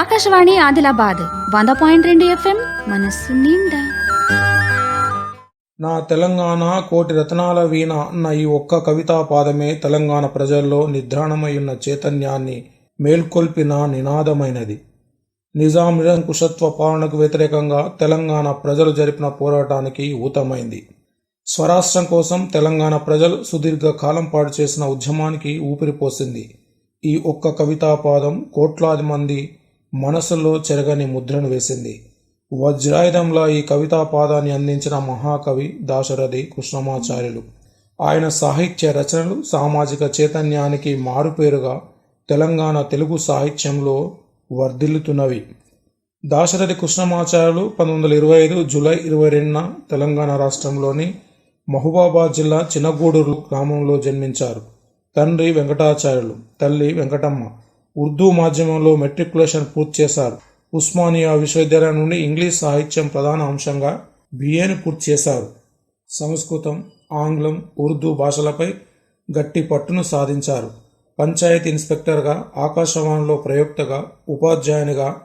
ఆకాశవాణి ఆదిలాబాద్ వంద పాయింట్ రెండు ఎఫ్ఎం మనస్సు నిండా. నా తెలంగాణ కోటి రత్నాల వీణ అన్న ఈ ఒక్క కవితా పాదమే తెలంగాణ ప్రజల్లో నిద్రాణమయ్యున్న ఉన్న చైతన్యాన్ని మేల్కొల్పిన నినాదమైనది. నిజాం నిరంకుశత్వ పాలనకు వ్యతిరేకంగా తెలంగాణ ప్రజలు జరిపిన పోరాటానికి ఊతమైంది. స్వరాష్ట్రం కోసం తెలంగాణ ప్రజలు సుదీర్ఘ కాలం పాటు చేసిన ఉద్యమానికి ఊపిరిపోసింది ఈ ఒక్క కవితా పాదం కోట్లాది మంది మనసులో చెరగని ముద్రను వేసింది. వజ్రాయుధంలా ఈ కవితా పాదాన్ని అందించిన మహాకవి దాశరథి కృష్ణమాచార్యులు. ఆయన సాహిత్య రచనలు సామాజిక చైతన్యానికి మారుపేరుగా తెలంగాణ తెలుగు సాహిత్యంలో వర్ధిల్లుతున్నవి. దాశరథి కృష్ణమాచార్యులు పంతొమ్మిది వందల ఇరవై ఐదు జూలై ఇరవై రెండున తెలంగాణ రాష్ట్రంలోని మహబూబాబాద్ జిల్లా చినగూడూరు గ్రామంలో జన్మించారు. తండ్రి వెంకటాచార్యులు తల్లి వెంకటమ్మ. ఉర్దూ మాధ్యమంలో మెట్రికులేషన్ పూర్తి చేశారు. ఉస్మానియా విశ్వవిద్యాలయం నుండి ఇంగ్లీష్ సాహిత్యం ప్రధాన అంశంగా బిఏని పూర్తి చేశారు. సంస్కృతం ఆంగ్లం ఉర్దూ భాషలపై గట్టి పట్టును సాధించారు. పంచాయతీ ఇన్స్పెక్టర్గా ఆకాశవాణిలో ప్రయోక్తగా ఉపాధ్యాయునిగా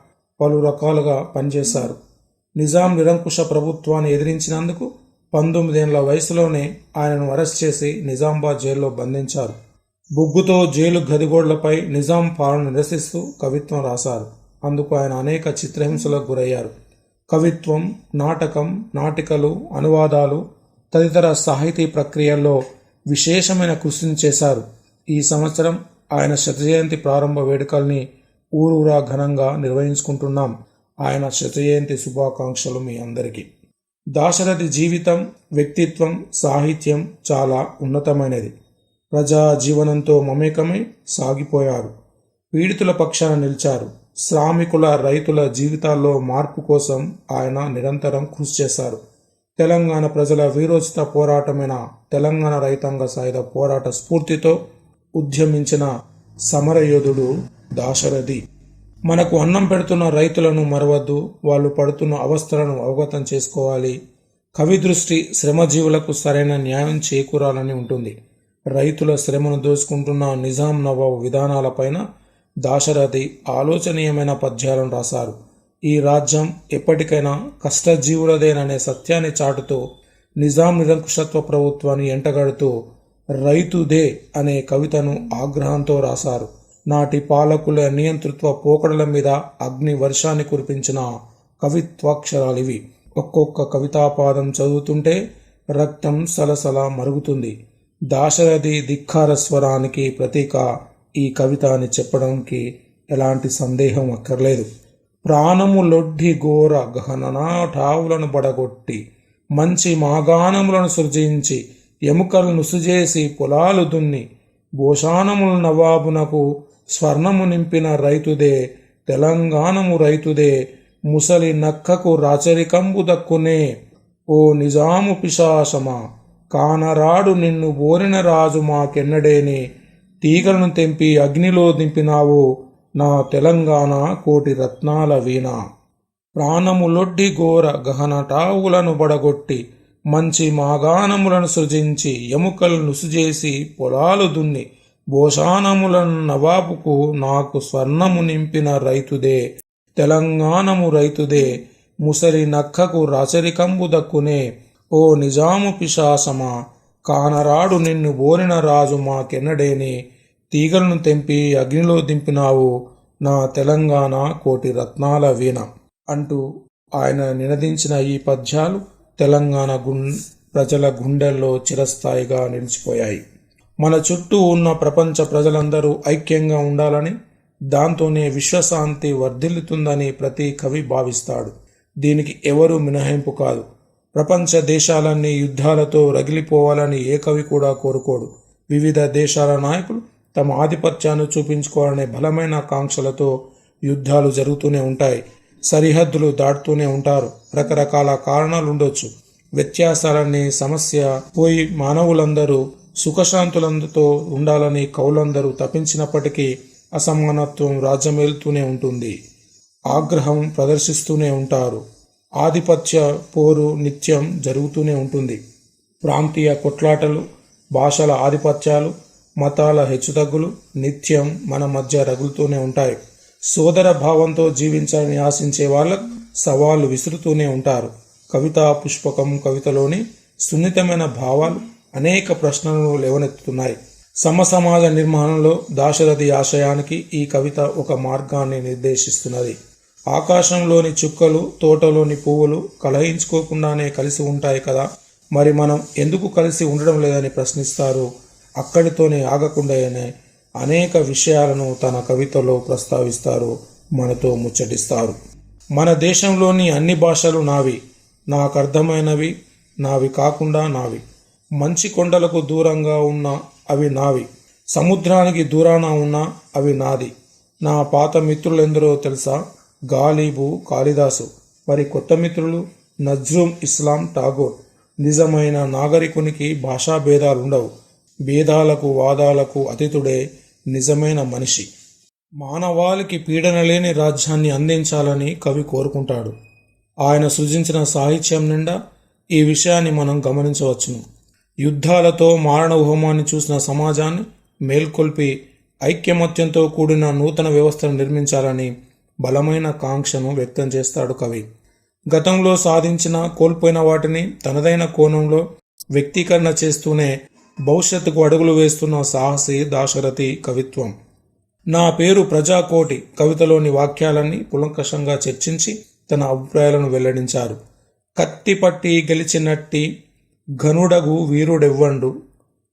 పలు రకాలుగా పనిచేశారు. నిజాం నిరంకుశ ప్రభుత్వాన్ని ఎదిరించినందుకు పంతొమ్మిదేళ్ళ వయసులోనే ఆయనను అరెస్ట్ చేసి నిజామాబాద్ జైల్లో బంధించారు. బొగ్గుతో జైలు గదిగోడ్లపై నిజాం పాలన నిరసిస్తూ కవిత్వం రాశారు. అందుకు ఆయన అనేక చిత్రహింసలకు గురయ్యారు. కవిత్వం నాటకం నాటికలు అనువాదాలు తదితర సాహితీ ప్రక్రియల్లో విశేషమైన కృషిని చేశారు. ఈ సంవత్సరం ఆయన శతజయంతి ప్రారంభ వేడుకల్ని ఊరూరా ఘనంగా నిర్వహించుకుంటున్నాం. ఆయన శతజయంతి శుభాకాంక్షలు మీ అందరికీ. దాశరథి జీవితం వ్యక్తిత్వం సాహిత్యం చాలా ఉన్నతమైనది. ప్రజా జీవనంతో మమేకమై సాగిపోయారు. పీడితుల పక్షాన నిలిచారు. శ్రామికుల రైతుల జీవితాల్లో మార్పు కోసం ఆయన నిరంతరం కృషి చేశారు. తెలంగాణ ప్రజల వీరోచిత పోరాటమైన తెలంగాణ రైతాంగ సాయుధ పోరాట స్ఫూర్తితో ఉద్యమించిన సమరయోధుడు దాశరథి. మనకు అన్నం పెడుతున్న రైతులను మరవద్దు వాళ్ళు పడుతున్న అవస్థలను అవగతం చేసుకోవాలి. కవి దృష్టి శ్రమజీవులకు సరైన న్యాయం చేకూరాలని ఉంటుంది. రైతుల శ్రమను దోచుకుంటున్న నిజాం నవాబు విధానాలపైన దాశరథి ఆలోచనీయమైన పద్యాలను రాశారు. ఈ రాజ్యం ఎప్పటికైనా కష్టజీవులదేననే సత్యాన్ని చాటుతూ నిజాం నిరంకుశత్వ ప్రభుత్వాన్ని ఎంటగడుతూ రైతుదే అనే కవితను ఆగ్రహంతో రాశారు. నాటి పాలకుల నియంతృత్వ పోకడల మీద అగ్ని వర్షాన్ని కురిపించిన కవిత్వాక్షరాలివి. ఒక్కొక్క కవితాపాదం చదువుతుంటే రక్తం సలసల మరుగుతుంది. దాశరథి ధిక్కార స్వరానికి ప్రతీక ఈ కవిత అని చెప్పడానికి ఎలాంటి సందేహం అక్కర్లేదు. ప్రాణము లొడ్డి ఘోర గహననాఠావులను బడగొట్టి మంచి మాగాణములను సృజించి ఎముకలను సుజేసి పొలాలు దున్ని భూషాణముల నవాబునకు స్వర్ణము నింపిన రైతుదే తెలంగాణము రైతుదే ముసలి నక్కకు రాచరికంబు దక్కునే ఓ నిజాము పిశాసమా కానరాడు నిన్ను బోరిన రాజు మాకెన్నడేని? తీగలను తెంపి అగ్నిలో దింపినావు నా తెలంగాణ కోటి రత్నాల వీణ. ప్రాణములొడ్డి ఘోర గహనటావులను బడగొట్టి మంచి మాగానములను సృజించి ఎముకలను నుసుజేసి పొలాలు దున్ని భోషానములను నవాబుకు నాకు స్వర్ణము నింపిన రైతుదే తెలంగాణము రైతుదే ముసలి నక్కకు రాచరికంబు దక్కునే ఓ నిజాము పిశాసమా కానరాడు నిన్ను బోరిన రాజు మాకెన్నడేని? తీగలను తెంపి అగ్నిలో దింపినావు నా తెలంగాణ కోటి రత్నాల వీణ. అంటూ ఆయన నినదించిన ఈ పద్యాలు తెలంగాణ గుం ప్రజల గుండెల్లో చిరస్థాయిగా నిలిచిపోయాయి. మన చుట్టూ ఉన్న ప్రపంచ ప్రజలందరూ ఐక్యంగా ఉండాలని దాంతోనే విశ్వశాంతి వర్ధిల్లుతుందని ప్రతి కవి భావిస్తాడు. దీనికి ఎవరు మినహాయింపు కాదు. ప్రపంచ దేశాలన్నీ యుద్ధాలతో రగిలిపోవాలని ఏ కవి కూడా కోరుకోడు. వివిధ దేశాల నాయకులు తమ ఆధిపత్యాన్ని చూపించుకోవాలనే బలమైన కాంక్షలతో యుద్ధాలు జరుగుతూనే ఉంటాయి. సరిహద్దులు దాటుతూనే ఉంటారు. రకరకాల కారణాలు ఉండొచ్చు వ్యత్యాసాలన్నీ సమస్య పోయి మానవులందరూ సుఖశాంతులందుతో ఉండాలని కవులందరూ తప్పించినప్పటికీ అసమానత్వం రాజ్యమేలుతూనే ఉంటుంది. ఆగ్రహం ప్రదర్శిస్తూనే ఉంటారు. ఆధిపత్య పోరు నిత్యం జరుగుతూనే ఉంటుంది. ప్రాంతీయ కొట్లాటలు భాషల ఆధిపత్యాలు మతాల హెచ్చుతగ్గులు నిత్యం మన మధ్య రగులుతూనే ఉంటాయి. సోదర భావంతో జీవించాలని ఆశించే వాళ్ళకు సవాళ్ళు విసురుతూనే ఉంటారు. కవితా పుష్పకం కవితలోని సున్నితమైన భావాలు అనేక ప్రశ్నలను లేవనెత్తుతున్నాయి. సమ సమాజ నిర్మాణంలో దాశరథి ఆశయానికి ఈ కవిత ఒక మార్గాన్ని నిర్దేశిస్తున్నది. ఆకాశంలోని చుక్కలు తోటలోని పువ్వులు కలహించుకోకుండానే కలిసి ఉంటాయి కదా. మరి మనం ఎందుకు కలిసి ఉండడం లేదని ప్రశ్నిస్తారు? అక్కడితోనే ఆగకుండానే అనేక విషయాలను తన కవితలో ప్రస్తావిస్తారు మనతో ముచ్చటిస్తారు. మన దేశంలోని అన్ని భాషలు నావి. నాకు అర్థమైనవి నావి కాకుండా నావి. మంచి కొండలకు దూరంగా ఉన్న అవి నావి. సముద్రానికి దూరాన ఉన్న అవి నాది. నా పాత మిత్రులెందరో తెలుసా? గాలిబు కాళిదాసు మరి కొత్త మిత్రులు నజ్రూమ్ ఇస్లాం ఠాగూర్. నిజమైన నాగరికునికి భాషా భేదాలుండవు. భేదాలకు వాదాలకు అతిథుడే నిజమైన మనిషి. మానవాళికి పీడన లేని రాజ్యాన్ని అందించాలని కవి కోరుకుంటాడు. ఆయన సృజించిన సాహిత్యం నిండా ఈ విషయాన్ని మనం గమనించవచ్చును. యుద్ధాలతో మారణ హోమాన్ని చూసిన సమాజాన్ని మేల్కొల్పి ఐక్యమత్యంతో కూడిన నూతన వ్యవస్థను నిర్మించాలని బలమైన కాంక్షను వ్యక్తం చేస్తాడు కవి. గతంలో సాధించిన కోల్పోయిన వాటిని తనదైన కోణంలో వ్యక్తీకరణ చేస్తూనే భవిష్యత్తుకు అడుగులు వేస్తున్న సాహసి దాశరథి కవిత్వం. నా పేరు ప్రజాకోటి కవితలోని వాక్యాలన్నీ పులంకషంగా చర్చించి తన అభిప్రాయాలను వెల్లడించారు. కత్తి పట్టి గెలిచినట్టి ఘనుడగు వీరుడెవ్వండు.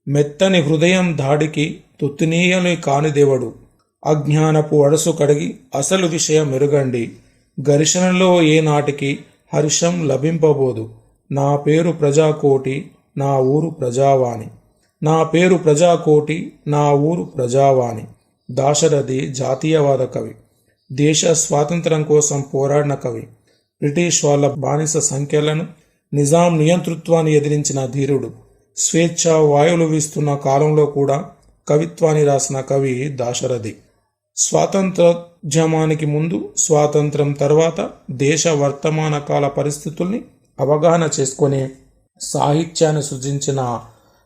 మెత్తని హృదయం దాడికి తుత్తినీయని కానిదేవడు అజ్ఞానపు అడసు కడిగి అసలు విషయం మెరుగండి ఘర్షణలో ఏనాటికి హర్షం లభింపబోదు. నా పేరు ప్రజాకోటి నా ఊరు ప్రజావాణి. నా పేరు ప్రజాకోటి నా ఊరు ప్రజావాణి. దాశరథి జాతీయవాద కవి. దేశ స్వాతంత్రం కోసం పోరాడిన కవి. బ్రిటిష్ వాళ్ళ బానిస సంఖ్యలను నిజాం నియంతృత్వాన్ని ఎదిరించిన ధీరుడు. స్వేచ్ఛ వాయువులు వీస్తున్న కాలంలో కూడా కవిత్వాన్ని రాసిన కవి దాశరథి. స్వాతంత్రోద్యమానికి ముందు స్వాతంత్రం తర్వాత దేశ వర్తమాన కాల పరిస్థితుల్ని అవగాహన చేసుకునే సాహిత్యాన్ని సృజించిన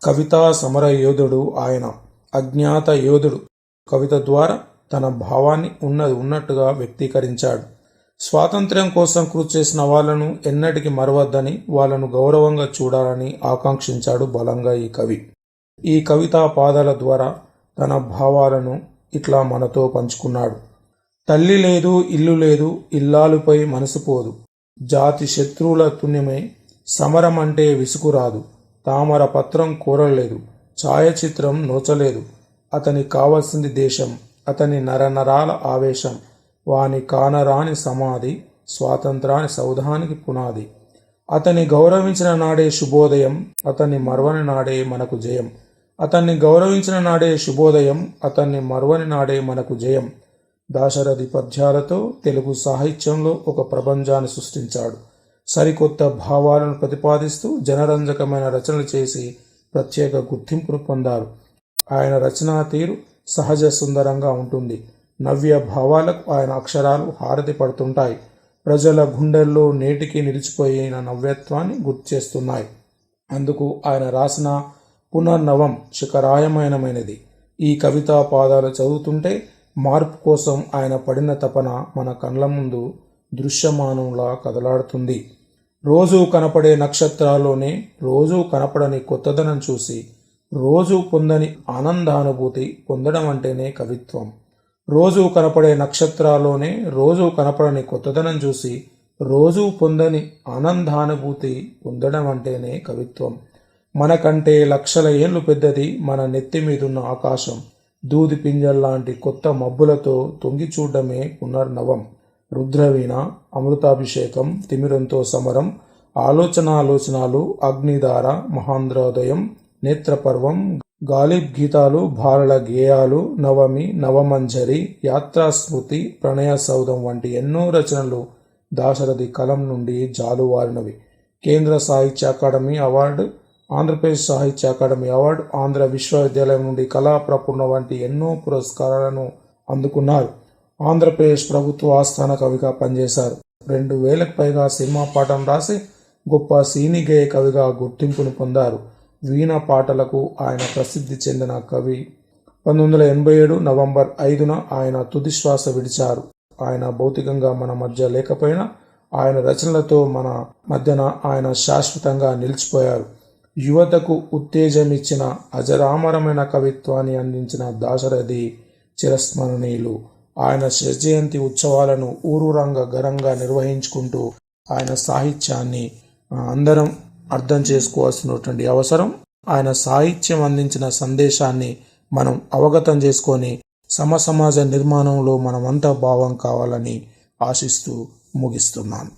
కవితా సమర యోధుడు ఆయన అజ్ఞాత యోధుడు. కవిత ద్వారా తన భావాన్ని ఉన్నది ఉన్నట్టుగా వ్యక్తీకరించాడు. స్వాతంత్ర్యం కోసం కృషి చేసిన వాళ్ళను ఎన్నటికి మరవద్దని వాళ్ళను గౌరవంగా చూడాలని ఆకాంక్షించాడు బలంగా ఈ కవి. ఈ కవితా పాదాల ద్వారా తన భావాలను ఇట్లా మనతో పంచుకున్నాడు. తల్లి లేదు ఇల్లు లేదు ఇల్లాలుపై మనసు పోదు. జాతి శత్రువుల తుణ్యమై సమరం అంటే విసుకురాదు తామర పత్రం కోరలేదు ఛాయాచిత్రం నోచలేదు. అతనికి కావలసింది దేశం అతని నరనరాల ఆవేశం. వాని కానరాని సమాధి స్వాతంత్రాన్ని సౌధానికి పునాది. అతని గౌరవించిన నాడే శుభోదయం అతని మరవని నాడే మనకు జయం. అతన్ని గౌరవించిన నాడే శుభోదయం అతన్ని మరవని నాడే మనకు జయం. దాశరథి పద్యాలతో తెలుగు సాహిత్యంలో ఒక ప్రపంచాన్ని సృష్టించాడు. సరికొత్త భావాలను ప్రతిపాదిస్తూ జనరంజకమైన రచనలు చేసి ప్రత్యేక గుర్తింపును పొందారు. ఆయన రచనా తీరు సహజ సుందరంగా ఉంటుంది. నవ్య భావాలకు ఆయన అక్షరాలు హారతి పడుతుంటాయి. ప్రజల గుండెల్లో నేటికి నిలిచిపోయిన నవ్యత్వాన్ని గుర్తు చేస్తున్నాయి. అందుకు ఆయన రాసిన పునర్నవం శిఖరాయమానమైనది ఈ కవితా పాదాలు చదువుతుంటే మార్పు కోసం ఆయన పడిన తపన మన కళ్ళ ముందు దృశ్యమానంలా కదలాడుతుంది. రోజూ కనపడే నక్షత్రాల్లోనే రోజూ కనపడని కొత్తదనం చూసి రోజు పొందని ఆనందానుభూతి పొందడం అంటేనే కవిత్వం. రోజు కనపడే నక్షత్రాల్లోనే రోజు కనపడని కొత్తదనం చూసి రోజు పొందని ఆనందానుభూతి పొందడం అంటేనే కవిత్వం. మనకంటే లక్షల ఏళ్ళు పెద్దది మన నెత్తి మీదున్న ఆకాశం. దూది పింజల్లాంటి కొత్త మబ్బులతో తొంగి చూడడమే పునర్నవం. రుద్రవీణ అమృతాభిషేకం తిమిరంతో సమరం ఆలోచన ఆలోచనలు అగ్నిధార మహాంధ్రోదయం నేత్రపర్వం గాలిబ్ గీతాలు భారల గేయాలు నవమి నవమంజరి యాత్రాస్మృతి ప్రణయ సౌధం వంటి ఎన్నో రచనలు దాశరథి కలం నుండి జాలువారినవి. కేంద్ర సాహిత్య అకాడమీ అవార్డు ఆంధ్రప్రదేశ్ సాహిత్య అకాడమీ అవార్డు ఆంధ్ర విశ్వవిద్యాలయం నుండి కళా ప్రపూర్ణ వంటి ఎన్నో పురస్కారాలను అందుకున్నారు. ఆంధ్రప్రదేశ్ ప్రభుత్వ ఆస్థాన కవిగా పనిచేశారు. రెండు వేలకు పైగా సినిమా పాఠం రాసి గొప్ప సీని గేయ కవిగా గుర్తింపును పొందారు. వీణ పాటలకు ఆయన ప్రసిద్ధి చెందిన కవి. పంతొమ్మిది వందల ఎనభై ఏడు నవంబర్ ఐదున ఆయన తుదిశ్వాస విడిచారు. ఆయన భౌతికంగా మన మధ్య లేకపోయినా ఆయన రచనలతో మన మధ్యన ఆయన శాశ్వతంగా నిలిచిపోయారు. యువతకు ఉత్తేజమిచ్చిన అజరామరమైన కవిత్వాన్ని అందించిన దాశరథి చిరస్మరణీయులు. ఆయన జయంతి ఉత్సవాలను ఊరూరంగా ఘనంగా నిర్వహించుకుంటూ ఆయన సాహిత్యాన్ని అందరం అర్థం చేసుకోవాల్సినటువంటి అవసరం. ఆయన సాహిత్యం అందించిన సందేశాన్ని మనం అవగతం చేసుకొని సమసమాజ నిర్మాణంలో మనమంతా భావం కావాలని ఆశిస్తూ ముగిస్తున్నాను.